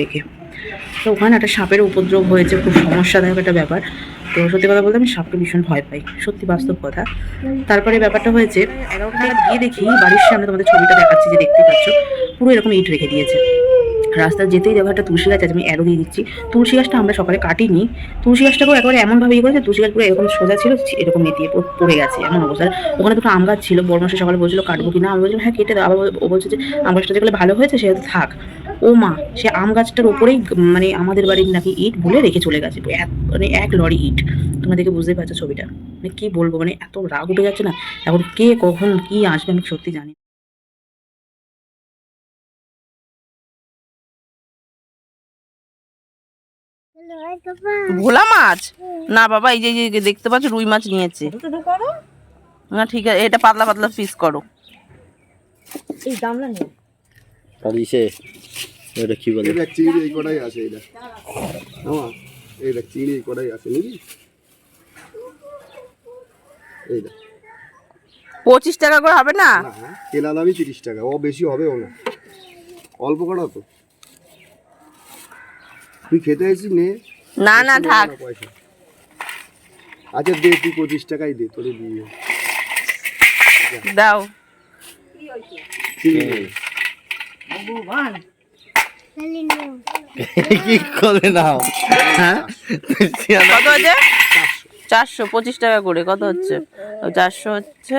রেখে তো ওখানে একটা সাপের উপদ্রব হয়েছে, খুব সমস্যাদায়ক একটা ব্যাপার। তো সত্যি কথা বলতে আমি সাপকে ভীষণ ভয় পাই, সত্যি বাস্তব কথা। তারপরে ব্যাপারটা হয়েছে এগারোটা গিয়ে দেখি বাড়ির সামনে তোমাদের ছবিটা দেখাচ্ছি যে দেখতে পাচ্ছ, পুরো এরকম ইট রেখে দিয়েছে। রাস্তা যেতেই দেখো একটা তুলসী গাছ আছে, আমি অ্যারো দিয়ে দিচ্ছি। তুলসী গাছটা আমরা সকালে কাটিনি। তুলসী গাছটাকেও একবারে এমনভাবে ইয়ে করেছে, তুলসী গাছ পুরো এরকম সোজা ছিল এরকম মেতিয়ে পড়ে গেছে, এমন অবস্থা। ওখানে দুটো আম গাছ ছিল, বড় মাসে সকালে বলছিল, কাটবো কিনা? আমি বলছিলাম হ্যাঁ কেটে দাও। আবার ও বলছে যে, আম গাছটা যেগুলো ভালো হয়েছে সেহেতু থাক। ও মা, সে আম গাছটার উপরেই গ- মানে আমাদের বাড়ির নাকি ইট ভুলে রেখে চলে গেছে এক- মানে এক লরি ইট। তোমরা দেখে বুঝতেই পারছ ছবিটা। মানে কি বলব মানে এত রাগ উঠে যাচ্ছে না। এখন কে কখন কি আসবে আমি সত্যি জানি ভোলা মাছ? না বাবা এই যে যে দেখতে পাচ্ছ রুই মাছ নিয়েছে। না ঠিক আছে এটা পাতলা পাতলা পিস করো। এই গামলা নেই আর ইসে এটা কি বলে? এটা চিংড়ি এই কটাই আছে এটা। আমার এইটা চিংড়ি এই কটাই আছে নাকি? এইটা। পঁচিশ টাকা করে হবে না? না কেনা দামই তিরিশ টাকা ও বেশি হবেও না। অল্প কটা তো। তুই খেতে এসেছিস নে? না না থাক। পয়সা। আচ্ছা দে তুই পঁচিশ টাকাই দে তোরে দিয়ে দাও। কি করে নাও হ্যাঁ? কত হচ্ছে? চারশো। পঁচিশ টাকা করে কত হচ্ছে? চারশো হচ্ছে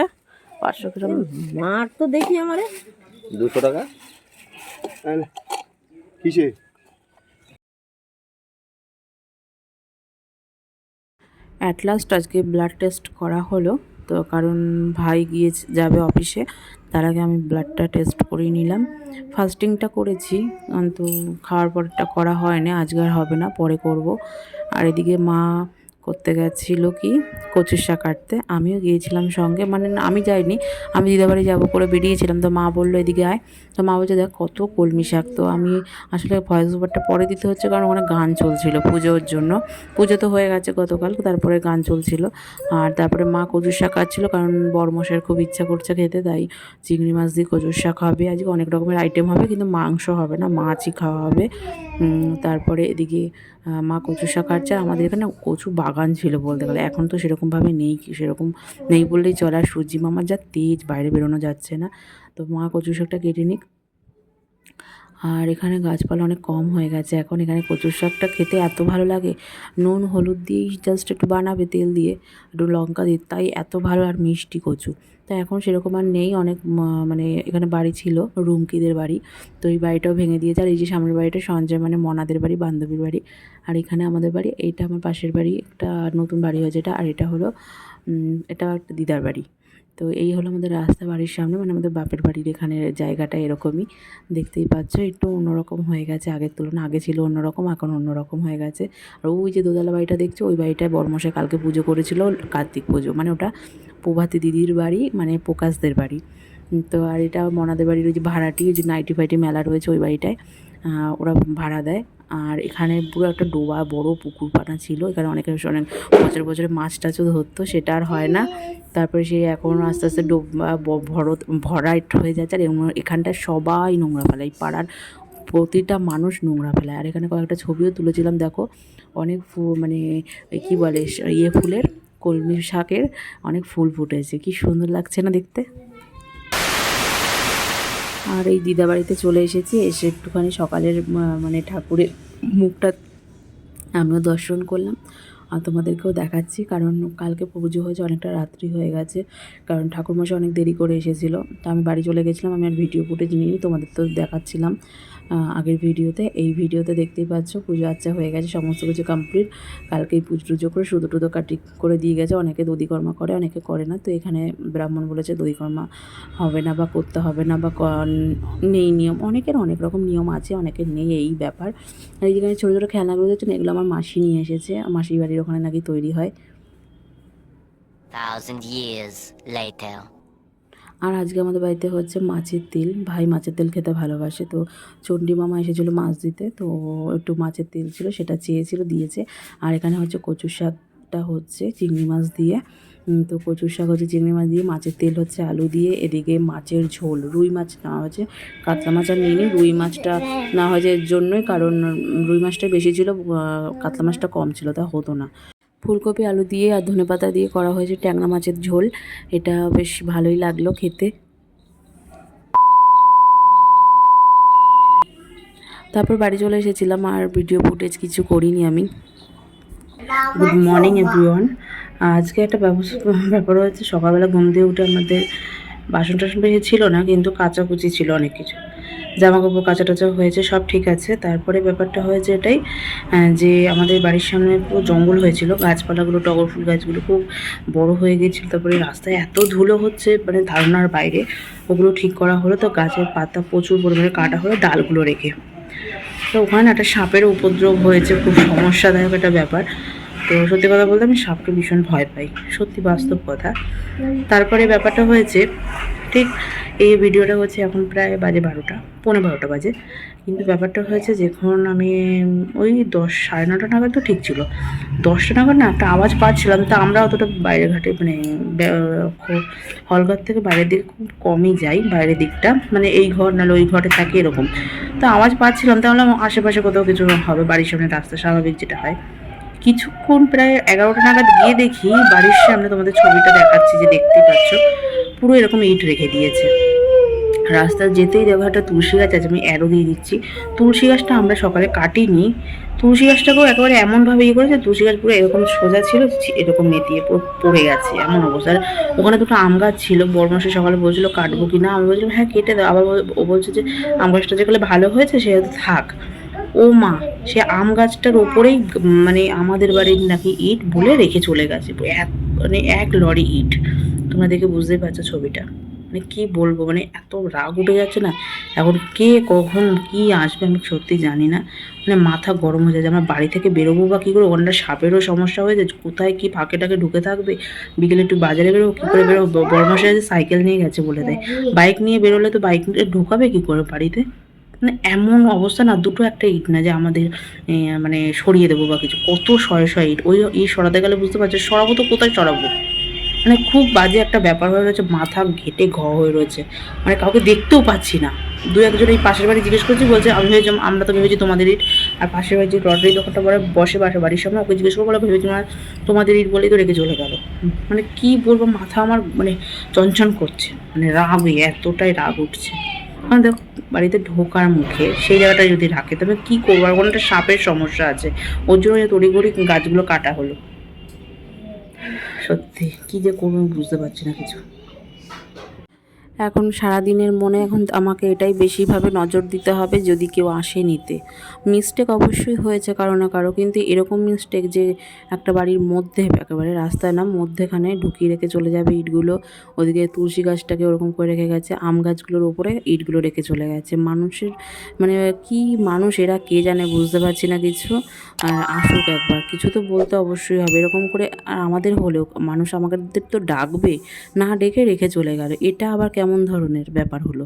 পাঁচশো গ্রাম। মার তো দেখি আমারে। দুশো টাকা। কিসে? অ্যাট লাস্ট আজকে ব্লাড টেস্ট করা হলো, তো কারণ ভাই গিয়ে যাবে অফিসে তার আগে আমি ব্লাডটা টেস্ট করে নিলাম। ফাস্টিংটা করেছি কিন্তু খাওয়ার পরটা করা হয় না আজকে আর হবে না, পরে করব। আর এদিকে মা করতে গেছিল কি? কচুর শাক কাটতে। আমিও গিয়েছিলাম সঙ্গে। মানে আমি যাইনি। আমি দিদাবাড়ি যাব করে বেরিয়েছিলাম। তো মা বলল, এদিকে আয়। তো মা বলছে, দেখ, কত কলমি শাক। তো আমি আসলে ভয়েস ওভারটা পরে দিতে হচ্ছে, কারণ ওখানে গান চলছিল পুজোর জন্য। পুজো তো হয়ে গেছে গতকাল তারপরে গান চলছিল। আর তারপরে মা কচুর শাক কাটছিল, কারণ বড়মশাইয়ের খুব ইচ্ছা করছে খেতে, তাই চিংড়ি মাছ দিয়ে কচুর শাক হবে। আজকে অনেক রকমের আইটেম হবে, কিন্তু মাংস হবে না, মাছই খাওয়া হবে। তারপরে এদিকে মা কচু শাক আর আমাদের এখানে কচু বাগান ছিল বলতে গেলে। এখন তো সেরকমভাবে নেই, সেরকম নেই বললেই চলে। আর সূর্যি মামার যা তেজ, বাইরে বেরোনো যাচ্ছে না। তো মা কচু শাকটা কেটে নিক। আর এখানে গাছপালা অনেক কম হয়ে গেছে। এখন এখানে কচুর শাকটা খেতে এত ভালো লাগে। নুন, হলুদ দিয়েই জাস্ট একটু বানাবে তেল দিয়ে, একটু লঙ্কা দিয়ে, তাই এত ভালো আর মিষ্টি কচু। তাই এখন সেরকম আর নেই, অনেক মানে এখানে বাড়ি ছিল, রুমকিদের বাড়ি। তো এই বাড়িটাও ভেঙে দিয়েছে, আর এই যে সামনের বাড়িটা সঞ্জয় মানে মনাদের বাড়ি, বান্ধবীর বাড়ি। আর এখানে আমাদের বাড়ি, এইটা আমার পাশের বাড়ি, একটা নতুন বাড়ি হয়েছে এটা, আর এটা হলো এটা একটা দিদার বাড়ি। তো এই হলো আমাদের রাস্তা বাড়ির সামনে মানে আমাদের বাপের বাড়ির এখানে জায়গাটা এরকমই। দেখতেই পাচ্ছ, একটু অন্যরকম হয়ে গেছে, আগের তুলনায় আগে ছিল অন্যরকম, এখন অন্যরকম হয়ে গেছে। আর ওই যে দোতলা বাড়িটা দেখছ, ওই বাড়িটায় বর্মশাই কালকে পুজো করেছিল, কার্তিক পুজো মানে ওটা প্রভাতী দিদির বাড়ি মানে প্রকাশদের বাড়ি। তো আর এটা মনাদের বাড়ির ওই যে ভাড়াটি, ওই যে নাইটি ফাইটি মেলা রয়েছে ওই বাড়িটায়। ওরা ভাড়া দেয়। আর এখানে পুরো একটা ডোবা, বড় পুকুর পানা ছিল। এখানে অনেকে অনেক বছরে বছরে মাছ টাছও ধরতো, সেটা আর হয় না। তারপরে সে এখন আস্তে আস্তে ডোবা ভরত ভরাট হয়ে যাচ্ছে। আর এখানটা সবাই নোংরা ফেলে, এই পাড়ার প্রতিটা মানুষ নোংরা ফেলায় আর এখানে কয়েকটা ছবিও তুলেছিলাম, দেখো। অনেক মানে কী বলে ইয়ে ফুলের, কলমি শাকের অনেক ফুল ফুটেছে। কি সুন্দর লাগছে না দেখতে? আর এই দিদাবাড়িতে চলে এসেছি, এসে একটুখানি সকালের মানে ঠাকুরের মুখটা আমিও দর্শন করলাম। আর তোমাদেরকেও দেখাচ্ছি, কারণ কালকে পুজো হয়েছে, অনেকটা রাত্রি হয়ে গেছে, কারণ ঠাকুরমশাই অনেক দেরি করে এসেছিল। তো আমি বাড়ি চলে গেছিলাম, আমি আর ভিডিও ফুটেজ নিয়ে তোমাদের তো দেখাচ্ছিলাম। আগের ভিডিওতে, এই ভিডিওতে দেখতেই পাচ্ছ, পুজো আচ্ছা হয়ে গেছে, সমস্ত কিছু কমপ্লিট কালকেই পুজো টুজো করে সুতো টুতো কাটি করে দিয়ে গেছে, অনেকে দধিকর্মা করে, অনেকে করে না, তো এখানে ব্রাহ্মণ বলেছে দধিকর্মা হবে না বা করতে হবে না বা নেই নিয়ম, অনেকের অনেক রকম নিয়ম আছে, অনেকের নেই, এই ব্যাপার। আর এই যেখানে ছোটো ছোটো খেলনাগুলো দেখছেন এগুলো আমার মাসি নিয়ে এসেছে মাসির বাড়ির ওখানে নাকি তৈরি হয়। Thousand years later. আর আজকে আমাদের বাড়িতে হচ্ছে মাছের তেল। ভাই মাছের তেল খেতে ভালোবাসে, তো চণ্ডী মামা এসেছিল মাছ দিতে, তো একটু মাছের তেল ছিল, সেটা চেয়েছিল, দিয়েছে। আর এখানে হচ্ছে কচু শাকটা হচ্ছে চিংড়ি মাছ দিয়ে। তো কচুর শাক হচ্ছে চিংড়ি মাছ দিয়ে, মাছের তেল হচ্ছে আলু দিয়ে, এদিকে মাছের ঝোল, রুই মাছ নেওয়া হয়েছে, কাতলা মাছ আর নিইনি রুই মাছটা নেওয়া হয়েছে জন্যই, কারণ রুই মাছটা বেশি ছিল কাতলা মাছটা কম ছিল, তা হতো না। ফুলকপি, আলু দিয়ে আর ধনেপাতা দিয়ে করা হয়েছে ট্যাংরা মাছের ঝোল। এটা বেশ ভালোই লাগল খেতে। তারপর বাড়ি চলে এসেছিলাম আর ভিডিও ফুটেজ কিছু করিনি আমি। গুড মর্নিং এভরিওয়ান আজকে একটা ব্যবস্থা ব্যাপার হয়েছে, সকালবেলা ঘুম দিয়ে উঠে আমাদের বাসন টাসন বেশি ছিল না, কিন্তু কাচাকুচি ছিল অনেক কিছু। জামা কাপড় কাচা টাচা হয়েছে, সব ঠিক আছে। তারপরে ব্যাপারটা হয়েছে এটাই যে আমাদের বাড়ির সামনে পুরো জঙ্গল হয়েছিল। গাছপালাগুলো, টগর ফুল গাছগুলো খুব বড় হয়ে গিয়েছিল তারপরে রাস্তায় এত ধুলো হচ্ছে মানে ধারণার বাইরে। ওগুলো ঠিক করা হলো তো, গাছের পাতা প্রচুর পরিমাণে কাটা হলো ডালগুলো রেখে। তো ওখানে একটা সাপের উপদ্রব হয়েছে, খুব সমস্যাদায়ক একটা ব্যাপার। তো সত্যি কথা বলতে আমি সাপকে ভীষণ ভয় পাই, সত্যি বাস্তব কথা। তারপরে ব্যাপারটা হয়েছে, ঠিক এই ভিডিওটা হচ্ছে এখন প্রায় বাজে বারোটা পনেরো বারোটা বাজে। কিন্তু ব্যাপারটা হয়েছে যখন আমি, ওই দশ, সাড়ে নটা নাগাদ তো ঠিক ছিল। দশটা নাগাদ না, একটা আওয়াজ পাচ্ছিলাম, তা আমরা অতটা বাইরে ঘাটে মানে হলঘর থেকে বাইরের দিকে খুব কমই যাই, বাইরের দিকটা। মানে এই ঘর নাহলে ওই ঘরে থাকি এরকম। তো আওয়াজ পাচ্ছিলাম তাহলে আশেপাশে কোথাও কিছু হবে, বাড়ির সামনে রাস্তা স্বাভাবিক যেটা হয়। কিছুক্ষণ প্রায় এগারোটা নাগাদ গিয়ে দেখি বাড়ির সামনে তোমাদের ছবিটা দেখাচ্ছি যে দেখতে পাচ্ছ, পুরো এরকম ইট রেখে দিয়েছে। রাস্তা যেতেই দেখো একটা তুলসী গাছ আছে, আমি অ্যারো দিয়ে দিচ্ছি। তুলসী গাছটা আমরা সকালে কাটিনি। তুলসী গাছটাকেও একেবারে এমনভাবে ইয়ে করেছে, তুলসী গাছ পুরো এরকম সোজা ছিল এরকম পুরো পড়ে গেছে, এমন অবস্থা। ওখানে দুটো আম গাছ ছিল, বড় মাসে সকালে বলছিল, কাটবো কি না? আমি বলছিলাম হ্যাঁ কেটে দাও। আবার ও বলছে যে, আম গাছটা যেগুলো ভালো হয়েছে সেহেতু থাক। ও মা, সে আম গাছটার ওপরেই মানে আমাদের বাড়ির নাকি ইট বলে রেখে চলে গেছে এক মানে এক লরি ইট। তোমরা দেখে বুঝতেই পারছ ছবিটা। মানে কি বলব? মানে এত রাগ উঠে যাচ্ছে না। এখন কে কখন কি আসবে আমি সত্যি জানি না। মানে মাথা গরম হয়ে যাচ্ছে। আমরা বাড়ি থেকে বেরোবো বা কী করে? ওখানটা সাপেরও সমস্যা হয়ে যাচ্ছে। কোথায় কি ফাঁকে টাকে ঢুকে থাকবে? বিকেলে একটু বাজারে বেরোবো, কী করে বেরোবো? বড়মাসে আছে, সাইকেল নিয়ে গেছে বলে দেয়। বাইক নিয়ে বেরোলে তো বাইক ঢোকাবে কী করে বাড়িতে? মানে এমন অবস্থা না, দুটো একটা ইট না যে আমাদের মানে সরিয়ে দেবো বা কিছু। কত শয়ে শয়ে ইট। ওই ইট সরাতে গেলে বুঝতে পারছ, সরাবো তো কোথায় সরাবো? মানে খুব বাজে একটা ব্যাপার হয়ে রয়েছে, মাথা ঘেটে ঘ হয়ে রয়েছে। মানে কাউকে দেখতেও পাচ্ছি না। দু একজন এই পাশের বাড়ি জিজ্ঞেস করছি, বলছে, আমি ভেবেছি আমরা তো ভেবেছি তোমাদের ইট আর পাশের বাড়ি যে লটারি দোকানটা পরে বসে বাসে বাড়ির সামনে, ওকে জিজ্ঞেস করে বলে ভেবেছি তোমার তোমাদের ইট বলেই তো রেখে চলে গেল। মানে কি বলব, মাথা আমার মানে চঞ্চন করছে। মানে রাগ এতটাই রাগ উঠছে। কারণ দেখো, বাড়িতে ঢোকার মুখে সেই জায়গাটা যদি রাখে, তবে কি করব? আর কোনো একটা সাপের সমস্যা আছে। ওর জন্য তড়িঘড়ি গাছগুলো কাটা হলো। সত্যি। কি যে করব বুঝতে পারছি না কিছু। এখন সারাদিনের মনে এখন আমাকে এটাই বেশিভাবে নজর দিতে হবে যদি কেউ আসে নিতে। মিস্টেক অবশ্যই হয়েছে কারও না কারও, কিন্তু এরকম মিস্টেক যে একটা বাড়ির মধ্যে একেবারে রাস্তায় না, মধ্যেখানে ঢুকিয়ে রেখে চলে যাবে ইটগুলো, ওদিকে তুলসী গাছটাকে ওরকম করে রেখে গেছে, আম গাছগুলোর ওপরে ইটগুলো রেখে চলে গেছে। মানুষের মানে কি মানুষ, এরা কে জানে বুঝতে পারছি না কিছু। আর আসুক একবার, কিছু তো বলতে অবশ্যই হবে। এরকম করে আর আমাদের হলেও মানুষ আমাদের তো ডাকবে, না ডেকে রেখে চলে গেল। এটা আবার কেমন ধরনের ব্যাপার হলো?